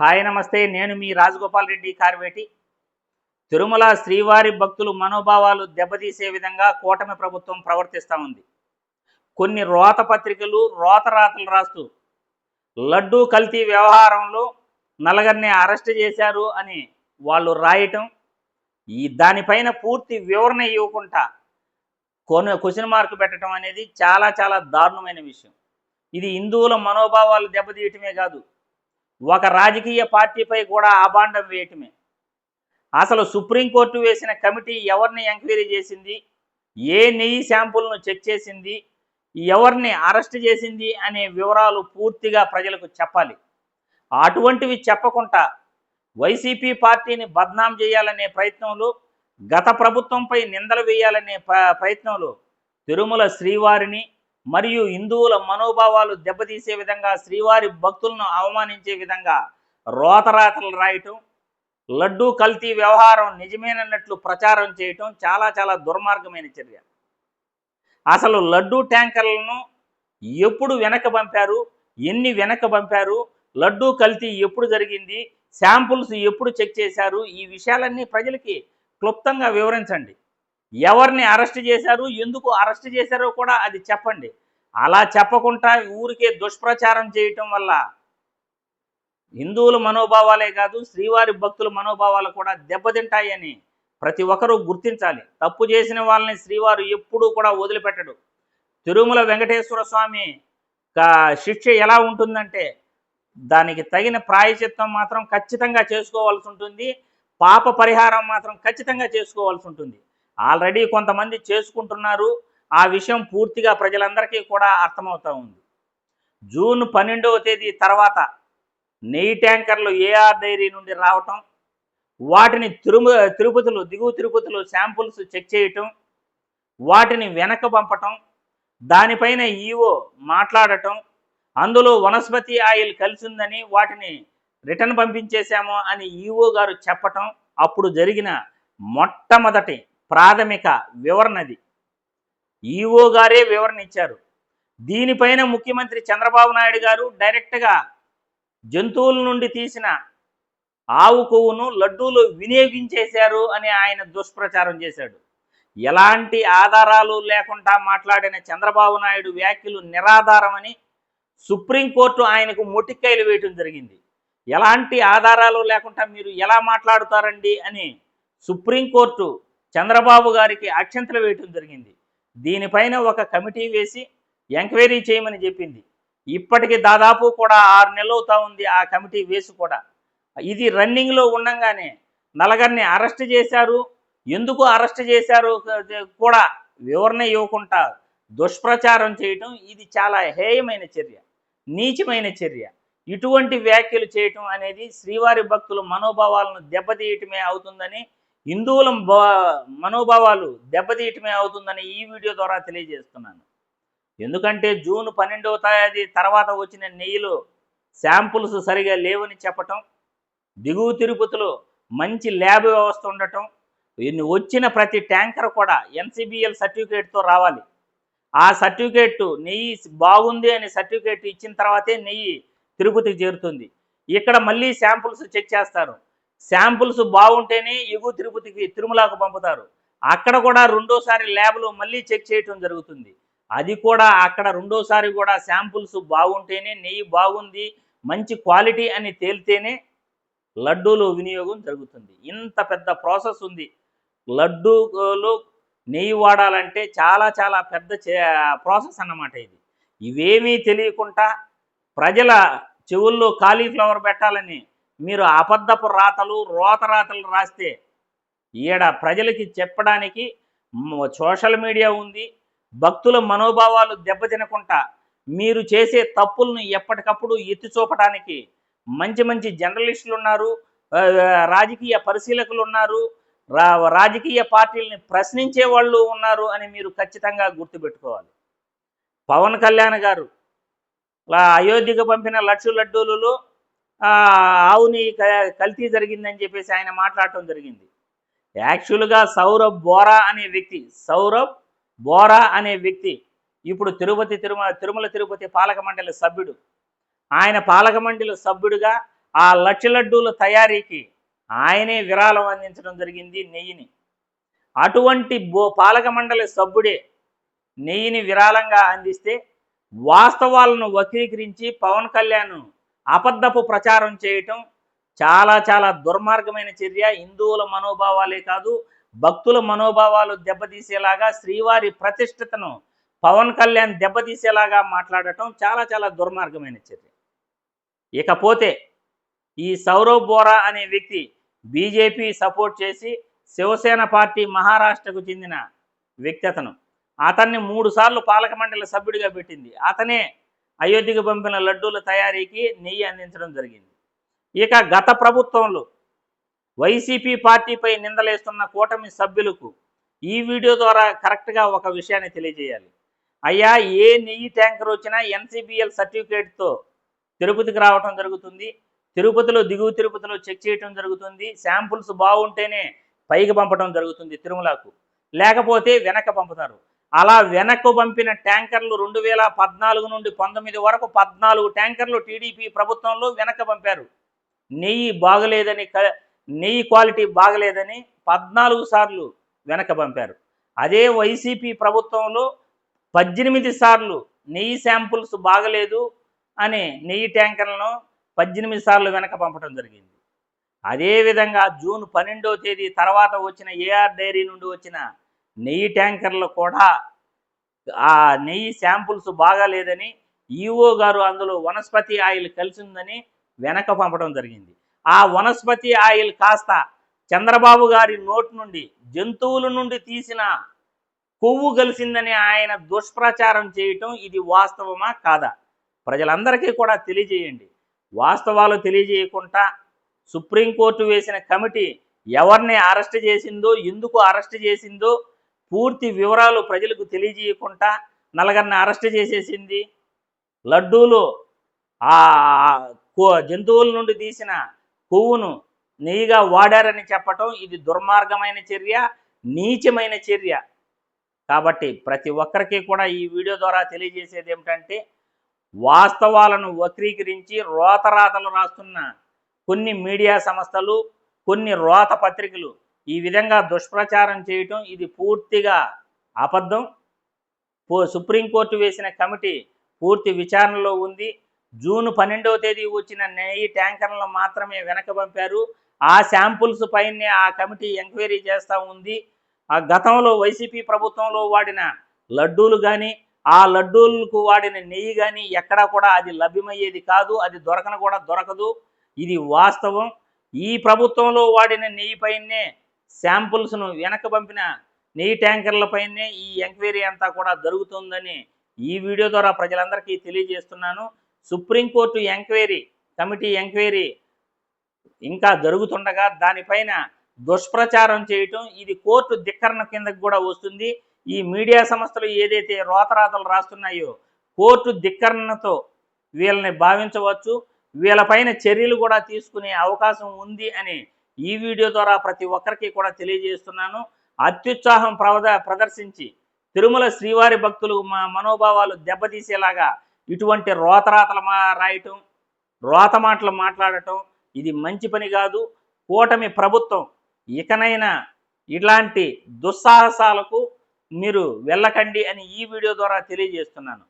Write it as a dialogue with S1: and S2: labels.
S1: Hi నమస్తే నేను మీ రాజగోపాల్ రెడ్డి కార్వేటి. తిరుమల శ్రీవారి భక్తులు మనోభావాలు దెబ్బతీసే విధంగా కూటమి ప్రభుత్వం ప్రవర్తిస్తూ ఉంది. కొన్ని రోత పత్రికలు రోత రాతలు రాస్తూ లడ్డూ కల్తీ వ్యవహారంలో నలగరిని అరెస్ట్ చేశారు అని వాళ్ళు రాయటం ఈ దానిపైన పూర్తి వివరణ ఇవ్వకుండా కొన్ని క్వశ్చన్ మార్క్ పెట్టడం అనేది చాలా చాలా దారుణమైన విషయం. ఇది హిందువుల మనోభావాలు దెబ్బతీయటమే కాదు ఒక రాజకీయ పార్టీపై కూడా అభాండం వేయటమే. అసలు సుప్రీంకోర్టు వేసిన కమిటీ ఎవరిని ఎంక్వైరీ చేసింది? ఏ నెయ్యి శాంపుల్ను చెక్ చేసింది? ఎవరిని అరెస్ట్ చేసింది అనే వివరాలు పూర్తిగా ప్రజలకు చెప్పాలి. అటువంటివి చెప్పకుండా వైసీపీ పార్టీని బద్నాం చేయాలనే ప్రయత్నంలో గత ప్రభుత్వంపై నిందలు వేయాలనే ప్రయత్నంలో తిరుమల శ్రీవారిని మరియు హిందువుల మనోభావాలు దెబ్బతీసే విధంగా శ్రీవారి భక్తులను అవమానించే విధంగా రోతరాతలు రాయటం లడ్డూ కల్తీ వ్యవహారం నిజమేనన్నట్లు ప్రచారం చేయటం చాలా చాలా దుర్మార్గమైన చర్య. అసలు లడ్డూ ట్యాంకర్లను ఎప్పుడు వెనక పంపారు? ఎన్ని వెనక పంపారు? లడ్డూ కల్తీ ఎప్పుడు జరిగింది? శాంపుల్స్ ఎప్పుడు చెక్ చేశారు? ఈ విషయాలన్నీ ప్రజలకి క్లుప్తంగా వివరించండి. ఎవరిని అరెస్ట్ చేశారు ఎందుకు అరెస్ట్ చేశారో కూడా అది చెప్పండి. అలా చెప్పకుండా ఊరికే దుష్ప్రచారం చేయటం వల్ల హిందువుల మనోభావాలే కాదు శ్రీవారి భక్తుల మనోభావాలు కూడా దెబ్బతింటాయని ప్రతి ఒక్కరూ గుర్తించాలి. తప్పు చేసిన వాళ్ళని శ్రీవారు ఎప్పుడూ కూడా వదిలిపెట్టడు. తిరుమల వెంకటేశ్వర స్వామి శిక్ష ఎలా ఉంటుందంటే దానికి తగిన ప్రాయచిత్తం మాత్రం ఖచ్చితంగా చేసుకోవాల్సి ఉంటుంది పాప పరిహారం మాత్రం ఖచ్చితంగా చేసుకోవాల్సి ఉంటుంది. ఆల్రెడీ కొంతమంది చేసుకుంటున్నారు. ఆ విషయం పూర్తిగా ప్రజలందరికీ కూడా అర్థమవుతూ ఉంది. జూన్ పన్నెండవ తేదీ తర్వాత నెయ్యి ట్యాంకర్లు ఏఆర్ డైరీ నుండి రావటం వాటిని తిరుమ తిరుపతిలో దిగువ తిరుపతిలో శాంపుల్స్ చెక్ చేయటం వాటిని వెనక పంపటం దానిపైన ఈవో మాట్లాడటం అందులో వనస్పతి ఆయిల్ కలిసిందని వాటిని రిటర్న్ పంపించేశాము అని ఈవో గారు చెప్పటం అప్పుడు జరిగిన మొట్టమొదటి ప్రాథమిక వివరణది ఈవో గారే వివరణ ఇచ్చారు. దీనిపైన ముఖ్యమంత్రి చంద్రబాబు నాయుడు గారు డైరెక్ట్గా జంతువుల నుండి తీసిన ఆవు కొవ్వును లడ్డూలు వినియోగించేశారు అని ఆయన దుష్ప్రచారం చేశాడు. ఎలాంటి ఆధారాలు లేకుండా మాట్లాడిన చంద్రబాబు నాయుడు వ్యాఖ్యలు నిరాధారమని సుప్రీంకోర్టు ఆయనకు మొటిక్కాయలు వేయటం జరిగింది. ఎలాంటి ఆధారాలు లేకుండా మీరు ఎలా మాట్లాడుతారండి అని సుప్రీంకోర్టు చంద్రబాబు గారికి అక్షంతలు వేయటం జరిగింది. దీనిపైన ఒక కమిటీ వేసి ఎంక్వైరీ చేయమని చెప్పింది. ఇప్పటికి దాదాపు కూడా ఆరు నెలలు అవుతా ఉంది ఆ కమిటీ వేసి కూడా. ఇది రన్నింగ్లో ఉండంగానే నలగరిని అరెస్ట్ చేశారు. ఎందుకు అరెస్ట్ చేశారు కూడా వివరణ ఇవ్వకుండా దుష్ప్రచారం చేయటం ఇది చాలా హేయమైన చర్య నీచమైన చర్య. ఇటువంటి వ్యాఖ్యలు చేయటం అనేది శ్రీవారి భక్తుల మనోభావాలను దెబ్బతీయటమే అవుతుందని హిందువుల బ- మనోభావాలు దెబ్బతీయటమే అవుతుందని ఈ వీడియో ద్వారా తెలియజేస్తున్నాను. ఎందుకంటే జూన్ పన్నెండవ తేదీ తర్వాత వచ్చిన నెయ్యిలో శాంపుల్స్ సరిగా లేవని చెప్పటం దిగువ తిరుపతిలో మంచి ల్యాబ్ వ్యవస్థ ఉండటం వచ్చిన ప్రతి ట్యాంకర్ కూడా ఎన్సిబిఎల్ సర్టిఫికేట్తో రావాలి. ఆ సర్టిఫికేట్ నెయ్యి బాగుంది అని సర్టిఫికేట్ ఇచ్చిన తర్వాతే నెయ్యి తిరుపతికి చేరుతుంది. ఇక్కడ మళ్ళీ శాంపుల్స్ చెక్ చేస్తారు. శాంపుల్స్ బాగుంటేనే ఎగువ తిరుపతికి తిరుమలకు పంపుతారు. అక్కడ కూడా రెండోసారి ల్యాబ్లో మళ్ళీ చెక్ చేయటం జరుగుతుంది. అది కూడా అక్కడ రెండోసారి కూడా శాంపుల్స్ బాగుంటేనే నెయ్యి బాగుంది మంచి క్వాలిటీ అని తేలితేనే లడ్డూలు వినియోగం జరుగుతుంది. ఇంత పెద్ద ప్రాసెస్ ఉంది. లడ్డూలు నెయ్యి వాడాలంటే చాలా చాలా పెద్ద ప్రాసెస్ అన్నమాట ఇది. ఇవేమీ తెలియకుండా ప్రజల చెవుల్లో కాలీఫ్లవర్ పెట్టాలని మీరు అబద్ధపు రాతలు రోత రాతలు రాస్తే ఈడ ప్రజలకి చెప్పడానికి సోషల్ మీడియా ఉంది. భక్తుల మనోభావాలు దెబ్బతినకుండా మీరు చేసే తప్పులను ఎప్పటికప్పుడు ఎత్తి చూపడానికి మంచి మంచి జర్నలిస్టులు ఉన్నారు. రాజకీయ పరిశీలకులు ఉన్నారు. రా రాజకీయ పార్టీలని ప్రశ్నించే వాళ్ళు ఉన్నారు అని మీరు ఖచ్చితంగా గుర్తుపెట్టుకోవాలి. పవన్ కళ్యాణ్ గారు అయోధ్యకు పంపిన లక్ష లడ్డూలలో ఆవుని క- కల్తీ జరిగిందని చెప్పేసి ఆయన మాట్లాడటం జరిగింది. యాక్చువల్గా సౌరభ్ బోరా అనే వ్యక్తి సౌరభ్ బోరా అనే వ్యక్తి ఇప్పుడు తిరుపతి తిరుమల తిరుమల తిరుపతి పాలక మండలి సభ్యుడు. ఆయన పాలక మండలి సభ్యుడిగా ఆ లక్ష లడ్డూల తయారీకి ఆయనే విరాళం అందించడం జరిగింది నెయ్యిని. అటువంటి బో పాలక మండలి సభ్యుడే నెయ్యిని విరాళంగా అందిస్తే వాస్తవాలను వక్రీకరించి పవన్ కళ్యాణ్ అబద్ధపు ప్రచారం చేయటం చాలా చాలా దుర్మార్గమైన చర్య. హిందువుల మనోభావాలే కాదు భక్తుల మనోభావాలు దెబ్బతీసేలాగా శ్రీవారి ప్రతిష్టతను పవన్ కళ్యాణ్ దెబ్బతీసేలాగా మాట్లాడటం చాలా చాలా దుర్మార్గమైన చర్య. ఇకపోతే ఈ సౌరవ్ బోరా అనే వ్యక్తి బీజేపీ సపోర్ట్ చేసి శివసేన పార్టీ మహారాష్ట్రకు చెందిన వ్యక్తి అతను. అతన్ని మూడుసార్లు పాలక మండలి సభ్యుడిగా పెట్టింది. అతనే అయోధ్యకు పంపిన లడ్డూల తయారీకి నెయ్యి అందించడం జరిగింది. ఇక గత ప్రభుత్వంలో వైసీపీ పార్టీపై నిందలేస్తున్న కూటమి సభ్యులకు ఈ వీడియో ద్వారా కరెక్ట్గా ఒక విషయాన్ని తెలియజేయాలి. అయ్యా ఏ నెయ్యి ట్యాంకర్ వచ్చినా ఎన్సీబీఎల్ సర్టిఫికేట్తో తిరుపతికి రావటం జరుగుతుంది. తిరుపతిలో దిగువ తిరుపతిలో చెక్ చేయటం జరుగుతుంది. శాంపుల్స్ బాగుంటేనే పైకి పంపడం జరుగుతుంది తిరుమలకు. లేకపోతే వెనక పంపుతారు. అలా వెనక్కు పంపిన ట్యాంకర్లు రెండు వేల పద్నాలుగు నుండి పంతొమ్మిది వరకు పద్నాలుగు ట్యాంకర్లు టీడీపీ ప్రభుత్వంలో వెనక్కి పంపారు. నెయ్యి బాగలేదని క- నెయ్యి క్వాలిటీ బాగలేదని పద్నాలుగు సార్లు వెనక పంపారు. అదే వైసీపీ ప్రభుత్వంలో పద్దెనిమిది సార్లు నెయ్యి శాంపుల్స్ బాగలేదు అని నెయ్యి ట్యాంకర్లను పద్దెనిమిది సార్లు వెనక పంపడం జరిగింది. అదేవిధంగా జూన్ పన్నెండవ తేదీ తర్వాత వచ్చిన ఏఆర్ డైరీ నుండి వచ్చిన నెయ్యి ట్యాంకర్లు కూడా ఆ నెయ్యి శాంపుల్స్ బాగాలేదని ఈఓ గారు అందులో వనస్పతి ఆయిల్ కలిసిందని వెనక పంపడం జరిగింది. ఆ వనస్పతి ఆయిల్ కాస్త చంద్రబాబు గారి నోటి నుండి జంతువుల నుండి తీసిన కొవ్వు కలిసిందని ఆయన దుష్ప్రచారం చేయటం ఇది వాస్తవమా కాదా? ప్రజలందరికీ కూడా తెలియజేయండి. వాస్తవాలు తెలియజేయకుండా సుప్రీంకోర్టు వేసిన కమిటీ ఎవరిని అరెస్ట్ చేసిందో ఎందుకు అరెస్ట్ చేసిందో పూర్తి వివరాలు ప్రజలకు తెలియజేయకుండా నలుగురిని అరెస్ట్ చేసేసింది. లడ్డూలు ఆ కో- జంతువుల నుండి తీసిన కొవ్వును నెయ్యిగా వాడారని చెప్పటం ఇది దుర్మార్గమైన చర్య నీచమైన చర్య. కాబట్టి ప్రతి ఒక్కరికి కూడా ఈ వీడియో ద్వారా తెలియజేసేది ఏమిటంటే వాస్తవాలను వక్రీకరించి రోతరాతలు రాస్తున్న కొన్ని మీడియా సంస్థలు కొన్ని రోత పత్రికలు ఈ విధంగా దుష్ప్రచారం చేయటం ఇది పూర్తిగా అబద్ధం. సుప్రీంకోర్టు వేసిన కమిటీ పూర్తి విచారణలో ఉంది. జూన్ పన్నెండవ తేదీ వచ్చిన నెయ్యి ట్యాంకర్లను మాత్రమే వెనక పంపారు. ఆ శాంపుల్స్ పైనే ఆ కమిటీ ఎంక్వైరీ చేస్తూ ఉంది. ఆ గతంలో వైసీపీ ప్రభుత్వంలో వాడిన లడ్డూలు కానీ ఆ లడ్డూలకు వాడిన నెయ్యి కానీ ఎక్కడా కూడా అది లభ్యమయ్యేది కాదు. అది దొరకను కూడా దొరకదు. ఇది వాస్తవం. ఈ ప్రభుత్వంలో వాడిన నెయ్యి పైనే శాంపుల్స్ను వెనక పంపిన నెయ్యి ట్యాంకర్లపైనే ఈ ఎంక్వైరీ అంతా కూడా జరుగుతుందని ఈ వీడియో ద్వారా ప్రజలందరికీ తెలియజేస్తున్నాను. సుప్రీంకోర్టు ఎంక్వైరీ కమిటీ ఎంక్వైరీ ఇంకా జరుగుతుండగా దానిపైన దుష్ప్రచారం చేయటం ఇది కోర్టు ధిక్కరణ కిందకు కూడా వస్తుంది. ఈ మీడియా సంస్థలు ఏదైతే రోతరాతలు రాస్తున్నాయో కోర్టు ధిక్కరణతో వీళ్ళని భావించవచ్చు. వీళ్ళపైన చర్యలు కూడా తీసుకునే అవకాశం ఉంది అని ఈ వీడియో ద్వారా ప్రతి ఒక్కరికి కూడా తెలియజేస్తున్నాను. అత్యుత్సాహం ప్రవద ప్రదర్శించి తిరుమల శ్రీవారి భక్తులు మా మనోభావాలు దెబ్బతీసేలాగా ఇటువంటి రోతరాతలు మా రాయటం రోత మాటలు మాట్లాడటం ఇది మంచి పని కాదు. కూటమి ప్రభుత్వం ఇకనైనా ఇలాంటి దుస్సాహసాలకు మీరు వెళ్ళకండి అని ఈ వీడియో ద్వారా తెలియజేస్తున్నాను.